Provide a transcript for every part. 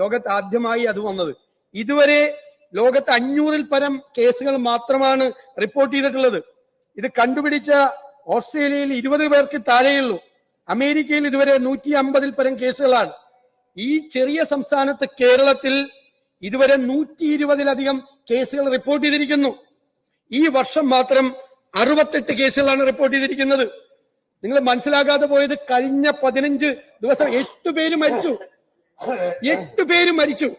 ലോകത്ത് ആദ്യമായി അത് വന്നത്. ഇതുവരെ ലോകത്ത് അഞ്ഞൂറിൽ പരം കേസുകൾ മാത്രമാണ് റിപ്പോർട്ട് ചെയ്തിട്ടുള്ളത്. ഇത് കണ്ടുപിടിച്ച ഓസ്ട്രേലിയയിൽ ഇരുപത് പേർക്ക് താഴെയുള്ളൂ. അമേരിക്കയിൽ ഇതുവരെ നൂറ്റി അമ്പതിൽ പരം കേസുകളാണ്. ഈ ചെറിയ സംസ്ഥാനത്ത് കേരളത്തിൽ ഇതുവരെ നൂറ്റി ഇരുപതിലധികം കേസുകൾ റിപ്പോർട്ട് ചെയ്തിരിക്കുന്നു. ഈ വർഷം മാത്രം അറുപത്തെട്ട് കേസുകളാണ് റിപ്പോർട്ട് ചെയ്തിരിക്കുന്നത്. നിങ്ങൾ മനസ്സിലാകാതെ പോയത് കഴിഞ്ഞ പതിനഞ്ച് ദിവസം എട്ട് പേര് മരിച്ചു. എട്ട് പേര് മരിച്ചു.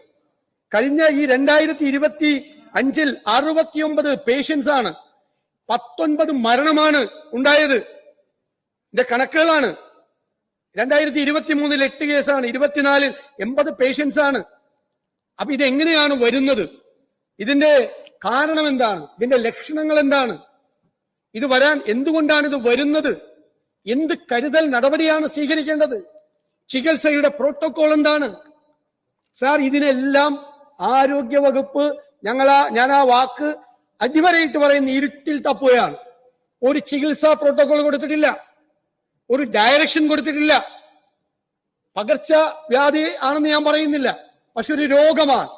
കഴിഞ്ഞ ഈ രണ്ടായിരത്തി ഇരുപത്തി അഞ്ചിൽ അറുപത്തിയൊമ്പത് പേഷ്യൻസ് ആണ്. പത്തൊൻപത് മരണമാണ് ഉണ്ടായത്. ഇതിന്റെ കണക്കുകളാണ്. രണ്ടായിരത്തി ഇരുപത്തി മൂന്നിൽ എട്ട് കേസാണ്. ഇരുപത്തിനാലിൽ എൺപത് പേഷ്യൻസ് ആണ്. അപ്പൊ ഇതെങ്ങനെയാണ് വരുന്നത്? ഇതിന്റെ കാരണം എന്താണ്? ഇതിന്റെ ലക്ഷണങ്ങൾ എന്താണ്? ഇത് വരാൻ എന്തുകൊണ്ടാണ് ഇത് വരുന്നത്? എന്ത് കരുതൽ നടപടിയാണ് സ്വീകരിക്കേണ്ടത്? ചികിത്സയുടെ പ്രോട്ടോകോൾ എന്താണ്? സാർ ഇതിനെല്ലാം ആരോഗ്യ വകുപ്പ് ഞങ്ങളാ ഞാൻ ആ വാക്ക് അടിവരയിട്ട് പറയുന്ന ഇരുട്ടിൽ തപ്പുകയാണ്. ഒരു ചികിത്സാ പ്രോട്ടോകോൾ കൊടുത്തിട്ടില്ല. ഒരു ഡയറക്ഷൻ കൊടുത്തിട്ടില്ല. പകർച്ച വ്യാധി ആണെന്ന് ഞാൻ പറയുന്നില്ല. പക്ഷെ ഒരു രോഗമാണ്.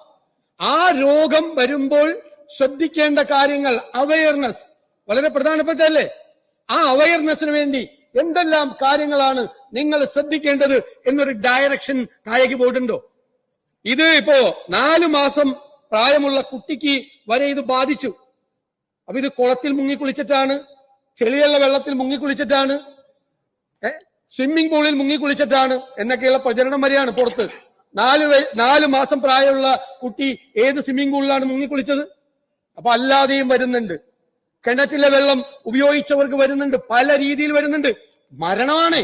ആ രോഗം വരുമ്പോൾ ശ്രദ്ധിക്കേണ്ട കാര്യങ്ങൾ അവയർനെസ് വളരെ പ്രധാനപ്പെട്ടല്ലേ ആ അവയർനെസ്സിന് വേണ്ടി എന്തെല്ലാം കാര്യങ്ങളാണ് നിങ്ങൾ ശ്രദ്ധിക്കേണ്ടത് എന്നൊരു ഡയറക്ഷൻ താഴേക്ക് പോയിട്ടുണ്ടോ? ഇത് ഇപ്പോ നാലു മാസം പ്രായമുള്ള കുട്ടിക്ക് വരെ ഇത് ബാധിച്ചു. അപ്പൊ ഇത് കുളത്തിൽ മുങ്ങി കുളിച്ചിട്ടാണ് ചെളിയുള്ള വെള്ളത്തിൽ മുങ്ങിക്കുളിച്ചിട്ടാണ് കുളിച്ചിട്ടാണ് സ്വിമ്മിംഗ് പൂളിൽ മുങ്ങി കുളിച്ചിട്ടാണ് എന്നൊക്കെയുള്ള പ്രചരണം വരെയാണ് പുറത്ത്. നാല് നാല് മാസം പ്രായമുള്ള കുട്ടി ഏത് സ്വിമ്മിംഗ് പൂളിലാണ് മുങ്ങി കുളിച്ചത്? അപ്പൊ അല്ലാതെയും വരുന്നുണ്ട്. കിണറ്റിലെ വെള്ളം ഉപയോഗിച്ചവർക്ക് വരുന്നുണ്ട് പല രീതിയിൽ വരുന്നുണ്ട്. മരണമാണ്